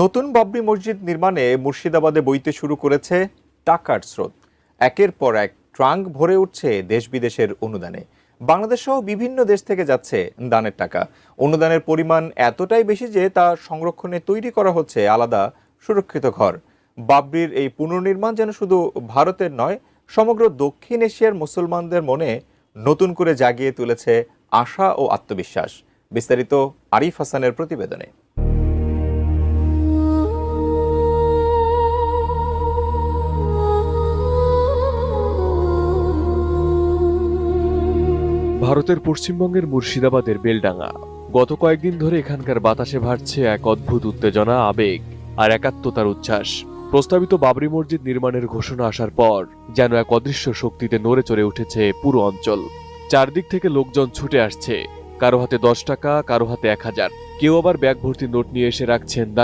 নতুন বাবরি মসজিদ নির্মাণে মুর্শিদাবাদে বইতে শুরু করেছে টাকার স্রোত। একের পর এক ট্রাঙ্ক ভরে উঠছে দেশ বিদেশের অনুদানে। বাংলাদেশ সহ বিভিন্ন দেশ থেকে যাচ্ছে দানের টাকা। অনুদানের পরিমাণ এতটাই বেশি যে তা সংরক্ষণে তৈরি করা হচ্ছে আলাদা সুরক্ষিত ঘর। বাবরির এই পুনর্নির্মাণ যেন শুধু ভারতের নয়, সমগ্র দক্ষিণ এশিয়ার মুসলমানদের মনে নতুন করে জাগিয়ে তুলেছে আশা ও আত্মবিশ্বাস। বিস্তারিত আরিফ হাসানের প্রতিবেদনে। ভারতের পশ্চিমবঙ্গের মুর্শিদাবাদের বেলডাঙ্গা। গত কয়েকদিন ধরে এখানকার বাতাসে ভাসছে এক অদ্ভুত উত্তেজনা, আবেগ আর একাত্মতার উচ্ছ্বাস। প্রস্তাবিত বাবরি মসজিদ নির্মাণের ঘোষণা আসার পর যেন এক অদৃশ্য শক্তিতে নড়ে চড়ে উঠেছে পুরো অঞ্চল। চারদিক থেকে লোকজন ছুটে আসছে। কারও হাতে দশ টাকা, কারও হাতে এক হাজার। কেউ আবার ব্যাগ ভর্তি নোট নিয়ে এসে রাখছেন